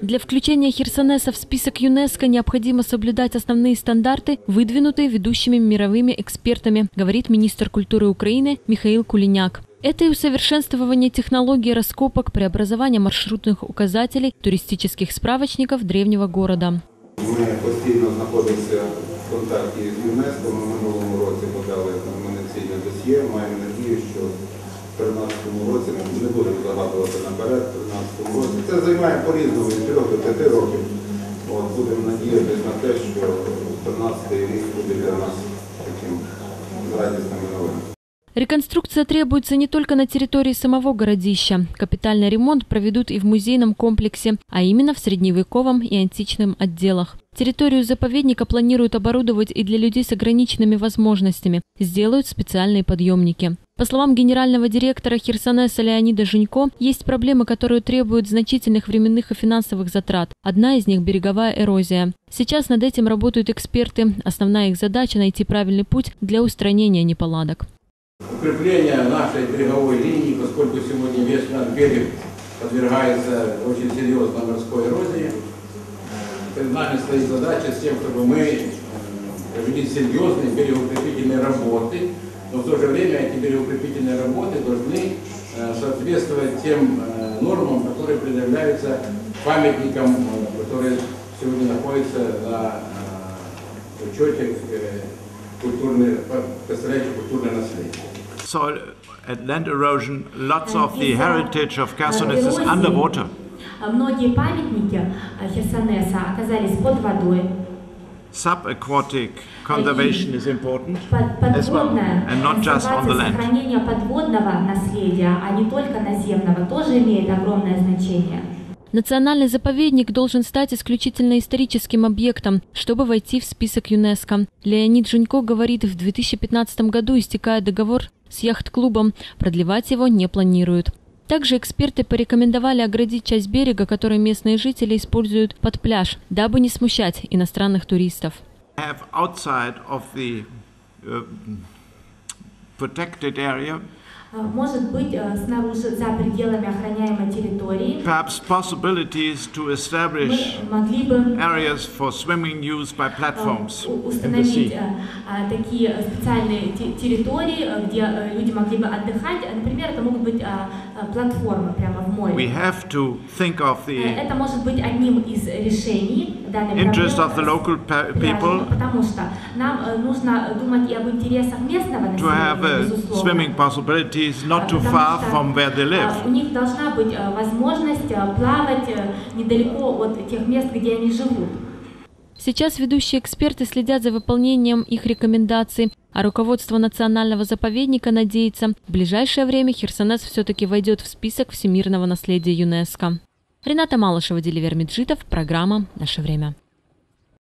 Для включения Херсонеса в список ЮНЕСКО необходимо соблюдать основные стандарты, выдвинутые ведущими мировыми экспертами, говорит министр культуры Украины Михаил Кулиняк. Это и усовершенствование технологии раскопок, преобразование маршрутных указателей, туристических справочников древнего города. Ми постійно знаходимося в контакті з ЮНЕСКО. Ми в минулому році подали номінаційне досьє. Маємо надію, що в 2013 році ми не будемо загадувати наперед, в 2013 році. Це займає по-різному від 3 до 5 років. От, будемо надіятися на те, що 2013 рік буде для нас таким радісними новинами. Реконструкция требуется не только на территории самого городища. Капитальный ремонт проведут и в музейном комплексе, а именно в средневековом и античном отделах. Территорию заповедника планируют оборудовать и для людей с ограниченными возможностями. Сделают специальные подъемники. По словам генерального директора Херсонеса Леонида Жунько, есть проблемы, которые требуют значительных временных и финансовых затрат. Одна из них – береговая эрозия. Сейчас над этим работают эксперты. Основная их задача – найти правильный путь для устранения неполадок. укрепление нашей береговой линии, поскольку сегодня весь наш берег подвергается очень серьезной морской эрозии. Перед нами стоит задача с тем, чтобы мы э, провели серьезные берегоукрепительные работы, но в то же время эти берегоукрепительные работы должны э, соответствовать тем э, нормам, которые предъявляются памятникам, э, которые сегодня находятся на учете культурной, представляющих культурное наследие. soil and land erosion, lots of the heritage of Khersonis is underwater. Многие памятники Херсонеса оказались под водой. Subaquatic conservation is important as well, and not just on the land. сохранение подводного наследия, а не только наземного, тоже имеет огромное значение. Национальный заповедник должен стать исключительно историческим объектом, чтобы войти в список ЮНЕСКо. Леонид Жунько говорит, в 2015 году истекает договор с яхт-клубом, продлевать его не планируют. Также эксперты порекомендовали оградить часть берега, которую местные жители используют под пляж, дабы не смущать иностранных туристов. Uh, protected area Может быть, э, снаружи, за пределами охраняемой территории, perhaps possibilities to мы establish могли бы areas for swimming use by platforms э, the установить э, такие э, специальные те- территории, э, где э, люди могли бы отдыхать. Э, Например, это могут быть платформы прямо в We море. have to think of Э, the Это может быть одним из решений данной interest of the проблемы. local people Потому что нам э, нужно думать и об интересах местного to have населения, uh, безусловно. Swimming possibilities not too far from where they live. У них должна быть э, возможность э, плавать э, недалеко от тех мест, где они живут. Сейчас ведущие эксперты следят за выполнением их рекомендаций, а руководство национального заповедника надеется, в ближайшее время Херсонес все-таки войдет в список всемирного наследия ЮНЕСКо. Рената Малышева, Деливер Меджидов, программа «Наше время».